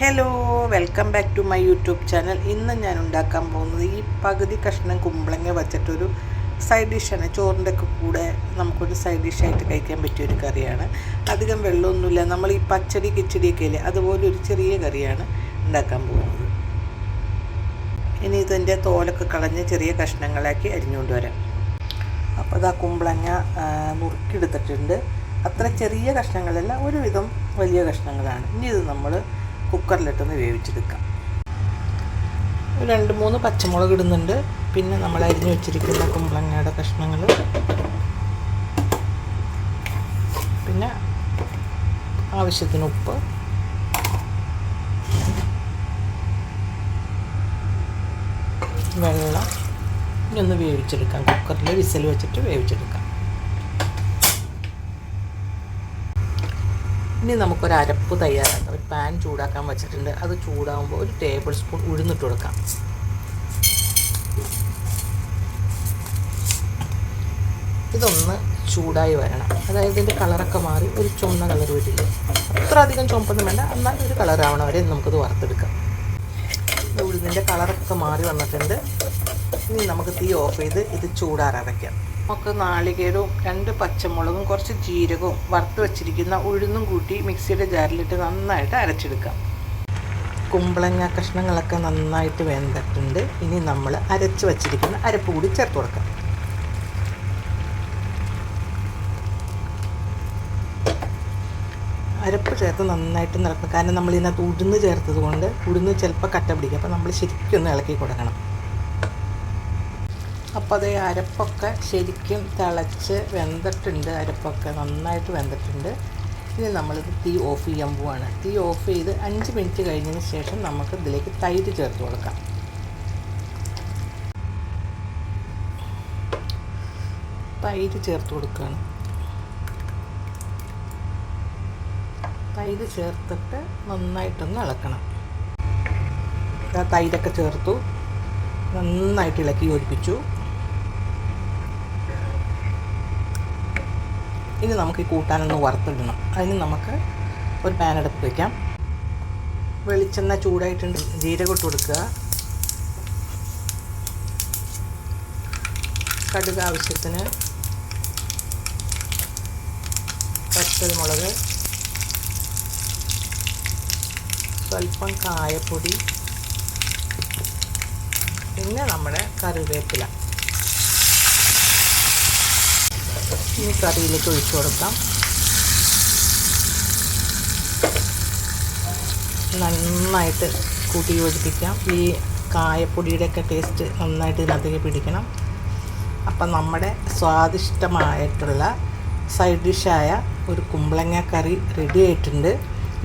Hello welcome back to my YouTube channel ഇന്ന് ഞാൻ ഉണ്ടാക്കാൻ പോകുന്നത് ഈ പകുതി കഷ്ണം കുമ്പളങ്ങ വച്ചിട്ടൊരു സൈഡ് ഡിഷാണ് ചോറിന്റെ ഒക്കെ കൂടെ നമുക്കൊരു സൈഡ് ഡിഷായിട്ട് കഴിക്കാൻ പറ്റിയ ഒരു കറിയാണ്. അധികം വെള്ളമൊന്നുമില്ല. നമ്മൾ ഈ പച്ചടി കിച്ചടിയൊക്കെ ഇല്ലേ അതുപോലെ ഒരു ചെറിയ കറിയാണ് ഉണ്ടാക്കാൻ പോകുന്നത്. ഇനി ഇതിന്റെ തോലൊക്കെ കളഞ്ഞ് ചെറിയ കഷ്ണങ്ങളാക്കി അരിഞ്ഞുകൊണ്ട് വരാം. അപ്പോൾ ഇതാ കുമ്പളങ്ങ നുറുക്കിയെടുത്തിട്ടുണ്ട് അത്ര ചെറിയ കഷ്ണങ്ങളല്ല ഒരുവിധം വലിയ കഷ്ണങ്ങളാണ്. ഇനി ഇത് നമ്മൾ കുക്കറിലിട്ടൊന്ന് വേവിച്ചെടുക്കാം രണ്ട് മൂന്ന് പച്ചമുളക് ഇടുന്നുണ്ട്. പിന്നെ നമ്മൾ അരിഞ്ഞു വെച്ചിരിക്കുന്ന കുമ്പളങ്ങയുടെ കഷ്ണങ്ങൾ. പിന്നെ ആവശ്യത്തിന് ഉപ്പ്. വെള്ളം. ഇനി ഒന്ന് വേവിച്ചെടുക്കാം. കുക്കറിൽ വിസൽ വെച്ചിട്ട് വേവിച്ചെടുക്കാം. ഇനി നമുക്കൊരു അരപ്പ് തയ്യാറാക്കാം. ഒരു പാൻ ചൂടാക്കാൻ വെച്ചിട്ടുണ്ട്. അത് ചൂടാകുമ്പോൾ ഒരു ടേബിൾ സ്പൂൺ ഉഴുന്നിട്ട് കൊടുക്കാം. ഇതൊന്ന് ചൂടായി വരണം. അതായത് ഇതിന്റെ കളറൊക്കെ മാറി ഒരു ചുവന്ന കളർ വരില്ല അത്ര അധികം ചുമപ്പൊന്നും വേണ്ട. എന്നാൽ ഒരു കളറാവണം വരെ നമുക്കത് വറുത്തെടുക്കാം. ഉഴുന്നിന്റെ കളറൊക്കെ മാറി വന്നിട്ടുണ്ട്. ഇനി നമുക്ക് തീ ഓഫ് ചെയ്ത് ഇത് ചൂടാറാൻ വയ്ക്കാം നമുക്ക് നാളികേരവും രണ്ട് പച്ചമുളകും കുറച്ച് ജീരകവും വറുത്ത് വെച്ചിരിക്കുന്ന ഉഴുന്നും കൂട്ടി മിക്സിയുടെ ജാറിലിട്ട് നന്നായിട്ട് അരച്ചെടുക്കാം. കുമ്പളങ്ങ കഷ്ണങ്ങളൊക്കെ നന്നായിട്ട് വെന്തിട്ടുണ്ട്. ഇനി നമ്മൾ അരച്ച് വച്ചിരിക്കുന്ന അരപ്പ് കൂടി ചേർത്ത് കൊടുക്കാം. അരപ്പ് ചേർത്ത് നന്നായിട്ട് നിറക്കണം കാരണം നമ്മൾ ഇതിനകത്ത് ഉഴുന്ന് ചേർത്തത് കൊണ്ട് ഉഴുന്ന് ചിലപ്പോൾ കട്ട പിടിക്കും. അപ്പോൾ നമ്മൾ ശരിക്കും ഒന്ന് ഇളക്കി കൊടുക്കണം. അപ്പോൾ അത് അരപ്പൊക്കെ ശരിക്കും തിളച്ച് വെന്തിട്ടുണ്ട്. അരപ്പൊക്കെ നന്നായിട്ട് വെന്തിട്ടുണ്ട്. ഇനി നമ്മളിത് തീ ഓഫ് ചെയ്യാൻ പോവാണ്. തീ ഓഫ് ചെയ്ത് അഞ്ച് മിനിറ്റ് കഴിഞ്ഞതിന് ശേഷം നമുക്ക് ഇതിലേക്ക് തൈര് ചേർത്ത് കൊടുക്കാം. തൈര് ചേർത്ത് കൊടുക്കുകയാണ് തൈര് ചേർത്തിട്ട് നന്നായിട്ടൊന്ന് ഇളക്കണം. തൈരൊക്കെ ചേർത്തു. നന്നായിട്ട് ഇളക്കി യോജിപ്പിച്ചു. ഇനി നമുക്ക് ഈ കൂട്ടാനൊന്ന് വറുത്തിടണം. അതിന് നമുക്ക് ഒരു പാൻ എടുത്ത് വയ്ക്കാം വെളിച്ചെണ്ണ ചൂടായിട്ടുണ്ട്. ജീരകം ഇട്ട് കൊടുക്കുക. കടുക് ആവശ്യത്തിന്. പച്ചമുളക്. സ്വല്പം കായപ്പൊടി. പിന്നെ നമ്മുടെ കറിവേപ്പില. ഇനി കറിയിലേക്ക് ഒഴിച്ചു കൊടുക്കാം. നന്നായിട്ട് കൂട്ടി യോജിപ്പിക്കാം. ഈ കായപ്പൊടിയുടെയൊക്കെ ടേസ്റ്റ് നന്നായിട്ട് ഇതിനകത്തേക്ക് പിടിക്കണം. അപ്പം നമ്മുടെ സ്വാദിഷ്ടമായിട്ടുള്ള സൈഡ് ഡിഷായ ഒരു കുമ്പളങ്ങ കറി റെഡി ആയിട്ടുണ്ട്.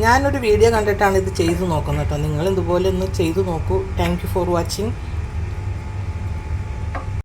ഞാനൊരു വീഡിയോ കണ്ടിട്ടാണ് ഇത് ചെയ്തു നോക്കുന്നത് കേട്ടോ. നിങ്ങൾ ഇതുപോലെ ഒന്ന് ചെയ്തു നോക്കൂ. Thank for watching